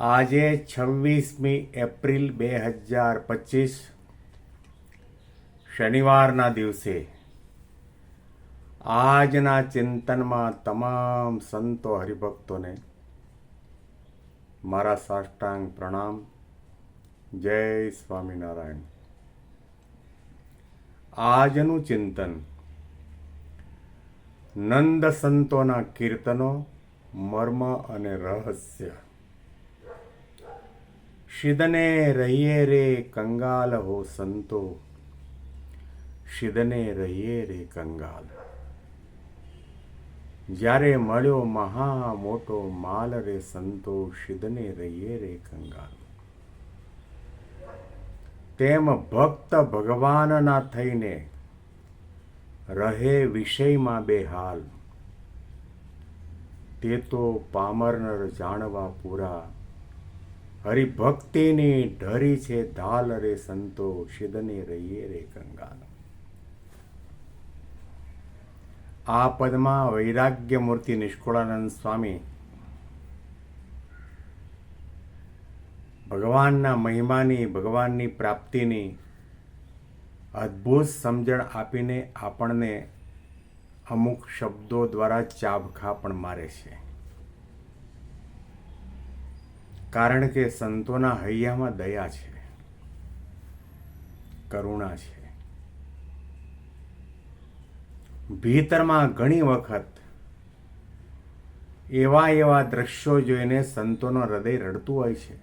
આજે છવ્વીસમી એપ્રિલ બે હજાર પચીસ, શનિવારના દિવસે. આજના ચિંતનમાં તમામ સંતો હરિભક્તોને મારા સાષ્ટાંગ પ્રણામ. જય સ્વામિનારાયણ. આજનું ચિંતન નંદ સંતોના કીર્તનો, મર્મ અને રહસ્ય. શિદને રહીએ રે કંગાલ હો સંતો શિદને રહીએ રે કંગાલ જ્યારે મળ્યો મહા મોટો માલ રે સંતો શિદને રહીએ રે કંગાલ તેમ ભક્ત ભગવાનના થઈને રહે વિષયમાં બેહાલ તે તો પામરનર જાણવા પૂરા હરિભક્તિની ઢરી છે ધાલ રે સંતો શિદને રહીએ રે કંગાલ. આ પદમાં વૈરાગ્ય મૂર્તિ નિષ્કુળાનંદ સ્વામી ભગવાનના મહિમાની, ભગવાનની પ્રાપ્તિની અદ્ભુત સમજણ આપીને આપણને અમુક શબ્દો દ્વારા ચાબખા પણ મારે છે. કારણ કે સંતોના હૈયામાં દયા છે, કરુણા છે. ભીતરમાં ઘણી વખત એવા એવા દ્રશ્યો જોઈને સંતોનો હૃદય રડતું હોય છે.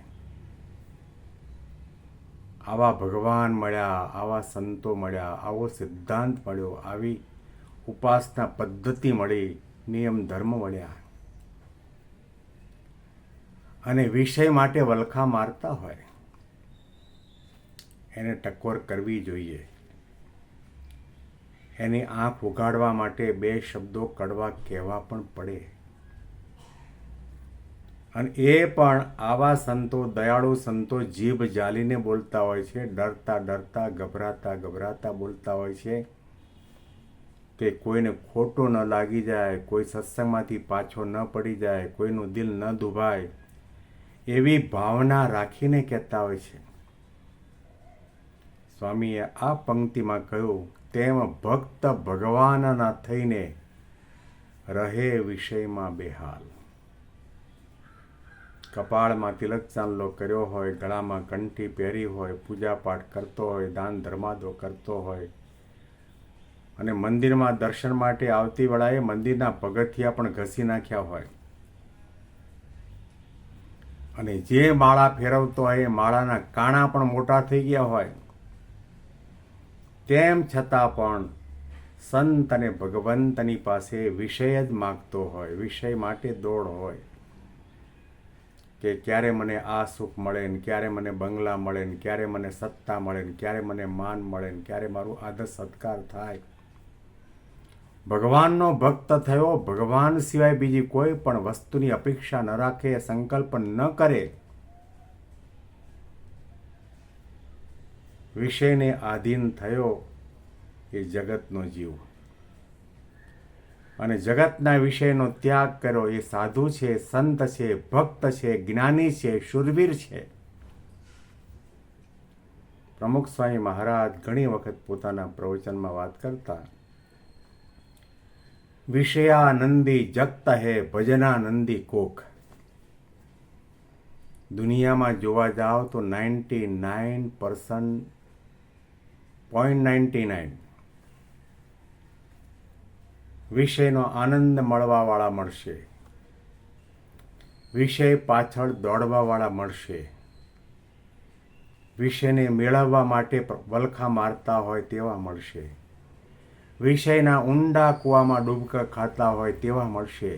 આવા ભગવાન મળ્યા, આવા સંતો મળ્યા, આવો સિદ્ધાંત મળ્યો, આવી ઉપાસના પદ્ધતિ મળી, નિયમ ધર્મ મળ્યા. અને વિષય માટે વલખા મારતા હોય. એને ટકોર કરવી જોઈએ. એની આંખ ઉગાડવા માટે બે શબ્દો કડવા કહેવા પણ પડે. અને એ પણ આવા સંતો, દયાળુ સંતો જીભ જાલીને બોલતા હોય છે, ડરતા ડરતા, ગભરાતા ગભરાતા બોલતા હોય છે કે કોઈને ખોટો ન લાગી જાય, કોઈ સત્સંગમાંથી પાછો ન પડી જાય, કોઈનું દિલ ન દુભાય. એવી ભાવના રાખીને કહેતા હોય છે. સ્વામીએ આ પંક્તિમાં કહ્યું, તેમ ભક્ત ભગવાનના થઈને રહે વિષયમાં બેહાલ. કપાળમાં તિલક ચાંદલો કર્યો હોય, ગળામાં કંઠી પહેરી હોય, પૂજાપાઠ કરતો હોય, દાન ધર્માદો કરતો હોય, અને મંદિરમાં દર્શન માટે આવતી વેળાએ મંદિરના પગથિયા પણ ઘસી નાખ્યા હોય. અને જે માળા ફેરવતો હોય એ માળાના કાણા પણ મોટા થઈ ગયા હોય, તેમ છતાં પણ સંત અને ભગવંતની પાસે વિષય જ માગતો હોય, વિષય માટે દોડ હોય કે ક્યારે મને આ સુખ મળે ને ક્યારે મને બંગલા મળે ને ક્યારે મને સત્તા મળે ને ક્યારે મને માન મળે ને ક્યારે મારું આદર સત્કાર થાય. ભગવાનનો ભક્ત થયો, ભગવાન સિવાય બીજી કોઈ પણ વસ્તુની અપેક્ષા ન રાખે, સંકલ્પ ન કરે. વિષયને આધીન થયો એ જગતનો જીવ. અને જગતના વિષયનો ત્યાગ કર્યો એ સાધુ છે, સંત છે, ભક્ત છે, જ્ઞાની છે, શુરવીર છે. પ્રમુખ સ્વામી મહારાજ ઘણી વખત પોતાના પ્રવચનમાં વાત કરતા વિષયાનંદી જગત હે ભજનાનંદી કોક. દુનિયામાં જોવા જાઓ તો ninety nine percent point ninety nine. વિષયનો આનંદ મળવાવાળા મળશે. વિષય પાછળ દોડવાવાળા મળશે. વિષયને મેળવવા માટે વલખા મારતા હોય તેવા મળશે. વિષયના ઊંડા કૂવામાં ડૂબકા ખાતા હોય તેવા મળશે.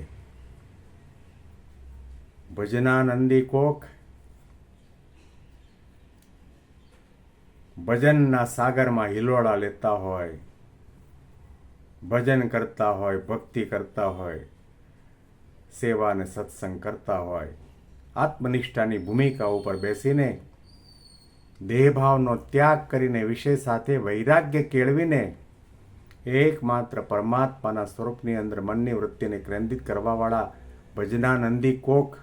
ભજનાનંદી કોક ભજનના સાગરમાં હિલોળા લેતા હોય, ભજન કરતા હોય, ભક્તિ કરતા હોય, સેવા અને સત્સંગ કરતા હોય. આત્મનિષ્ઠાની ભૂમિકા ઉપર બેસીને દેહભાવનો ત્યાગ કરીને વિષય સાથે વૈરાગ્ય કેળવીને એકમાત્ર પરમાત્માના સ્વરૂપની અંદર મનની વૃત્તિને કેન્દ્રિત કરવાવાળા ભજનાનંદી કોક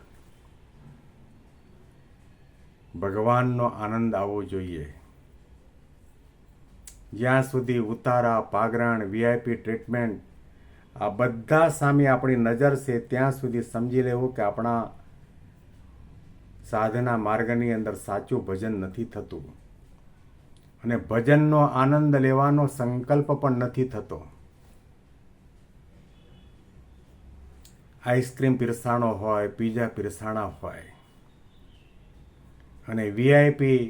ભગવાનનો આનંદ આવવો જોઈએ. જ્યાં સુધી ઉતારા પાગરણ વીઆઈપી ટ્રીટમેન્ટ આ બધા સામે આપણી નજર છે, ત્યાં સુધી સમજી લેવું કે આપણા સાધના માર્ગની અંદર સાચું ભજન નથી થતું. અને ભજનનો આનંદ લેવાનો સંકલ્પ પણ નથી થતો. આઈસ્ક્રીમ પીરસાણો હોય, પીઝા પીરસાણા હોય અને વીઆઈપી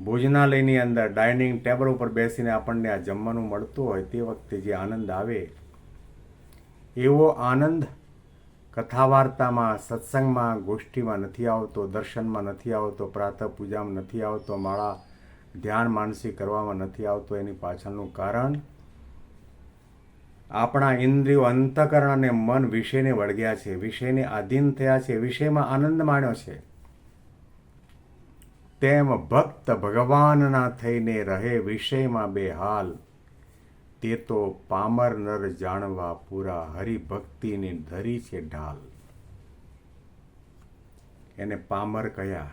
ભોજનાલયની અંદર ડાઇનિંગ ટેબલ ઉપર બેસીને આપણને આ જમવાનું મળતું હોય તે વખતે જે આનંદ આવે, એવો આનંદ કથા વાર્તામાં સત્સંગમાં, ગોષ્ઠીમાં નથી આવતો, દર્શનમાં નથી આવતો, પ્રાતઃ પૂજામાં નથી આવતો, માળા ધ્યાન માનસી કરવામાં નથી આવતો એની પાછળનું કારણ, આપણા ઇન્દ્રિયો અંતકરણ અને મન વિષયને વળગ્યા છે, વિષયને આધીન થયા છે, વિષયમાં આનંદ માણ્યો છે. તેમ ભક્ત ભગવાનના થઈને રહે વિષયમાં બે હાલ, તે તો પામર નર જાણવા પૂરા હરિભક્તિની ધરી છે ઢાલ. એને પામર કયા?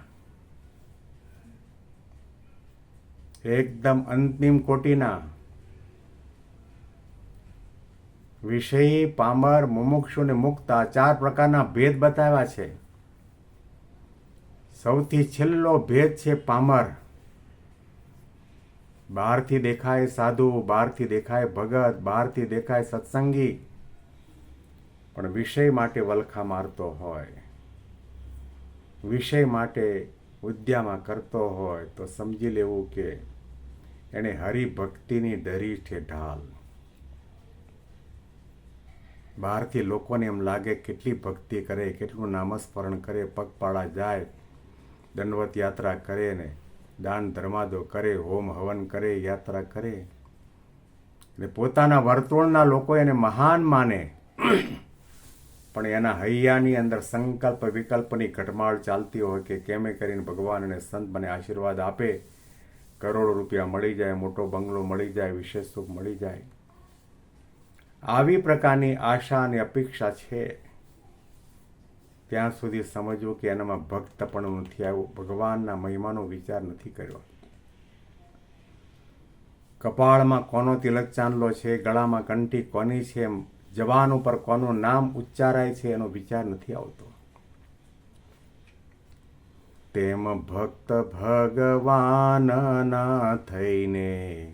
એકદમ અંતિમ કોટીના વિષયી, પામર, મુમુક્ષુ ને મુક્ત આ ચાર પ્રકારના ભેદ બતાવ્યા છે. સૌથી છેલ્લો ભેદ છે પામર. બહારથી દેખાય સાધુ, બહારથી દેખાય ભગત, બહારથી દેખાય સત્સંગી, પણ વિષય માટે વલખા મારતો હોય, વિષય માટે ઉદ્યામાં કરતો હોય તો સમજી લેવું કે એણે હરિભક્તિની ડરી છે ઢાલ બહારથી લોકોને એમ લાગે કેટલી ભક્તિ કરે, કેટલું નામસ્મરણ કરે, પગપાળા જાય, દંડવત યાત્રા કરે ને દાન ધર્માદો કરે, હોમ હવન કરે, યાત્રા કરે. ને પોતાના વર્તુળના લોકો એને મહાન માને. પણ એના હૈયાની અંદર સંકલ્પ વિકલ્પની ઘટમાળ ચાલતી હોય કે કેમે કરીને ભગવાન અને સંત મને આશીર્વાદ આપે કરોડો રૂપિયા મળી જાય, મોટો બંગલો મળી જાય, વિશેષ સુખ મળી જાય. આવી પ્રકારની આશા અને અપેક્ષા છે. ત્યાં સુધી સમજવું કે એનામાં ભક્તપણું નથી આવ્યું. ભગવાનના મહિમાનો વિચાર નથી કર્યો. કપાળમાં કોનો તિલક ચાંદલો છે, ગળામાં કંઠી કોની છે, જવાન ઉપર કોનું નામ ઉચ્ચારાય છે એનો વિચાર નથી આવતો. તેમ ભક્ત ભગવાનના થઈને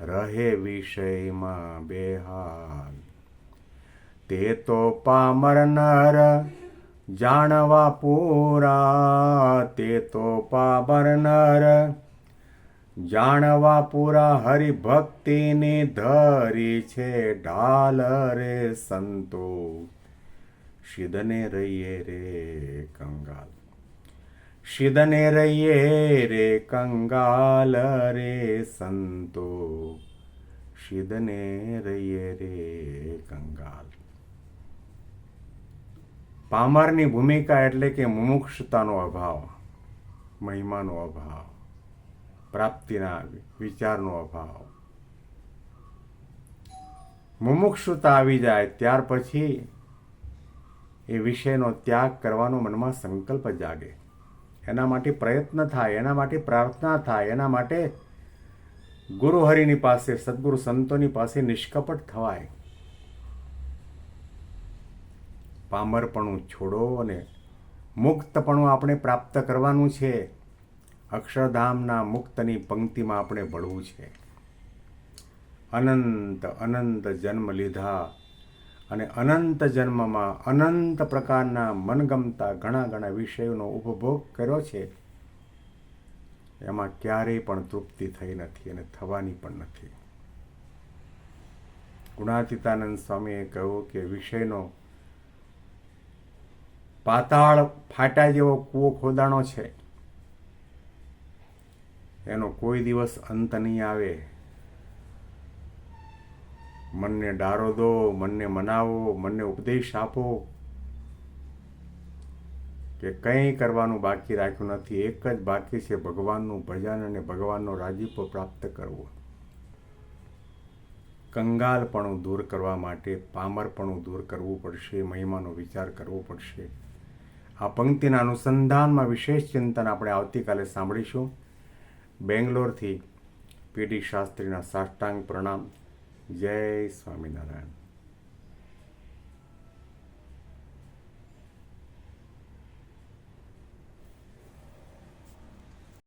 રહે વિષયમાં બેહાલ. તે તો પામર નર જાણવા પૂરા, તે તો પામર નર જાણવા પૂરા, હરિભક્તિની ધરી છે ઢાલ રે સંતો. શિદને રહીએ રે કંગાલ. શિદને રહીએ રે કંગાલ રે સંતો શિદને રહીએ રે કંગાલ પામરની ભૂમિકા એટલે કે મુમુક્ષતાનો અભાવ મહિમાનો અભાવ પ્રાપ્તિના વિચારનો અભાવ મુમુક્ષુતા આવી જાય ત્યાર પછી એ વિષયનો ત્યાગ કરવાનો મનમાં સંકલ્પ જાગે એના માટે પ્રયત્ન થાય, એના માટે પ્રાર્થના થાય, એના માટે ગુરુ હરિની પાસે, સદગુરુ સંતોની પાસે નિષ્કપટ થવાય. પામરપણું છોડો અને મુક્તપણું આપણે પ્રાપ્ત કરવાનું છે. અક્ષરધામના મુક્તની પંક્તિમાં આપણે ભળવું છે. અનંત અનંત જન્મ લીધા. અને અનંત જન્મમાં અનંત પ્રકારના મનગમતા ઘણા ઘણા વિષયોનો ઉપભોગ કર્યો છે. એમાં ક્યારેય પણ તૃપ્તિ થઈ નથી અને થવાની પણ નથી. ગુણાતીતાનંદ સ્વામીએ કહ્યું કે વિષયનો પાતાળ ફાટા જેવો કૂવો ખોદાણો છે. એનો કોઈ દિવસ અંત નહીં આવે. મનને ડારો દો, મનને મનાવો, મનને ઉપદેશ આપો. કે કંઈ કરવાનું બાકી રાખ્યું નથી, એક જ બાકી છે ભગવાનનું ભજન અને ભગવાનનો રાજીપો પ્રાપ્ત કરવો. કંગાલપણું દૂર કરવા માટે પામરપણું દૂર કરવું પડશે, મહિમાનો વિચાર કરવો પડશે. આ પંક્તિના અનુસંધાનમાં વિશેષ ચિંતન આપણે આવતીકાલે સાંભળીશું. બેંગ્લોરથી પીડી શાસ્ત્રીના સાષ્ટાંગ પ્રણામ. જય સ્વામિનારાયણ.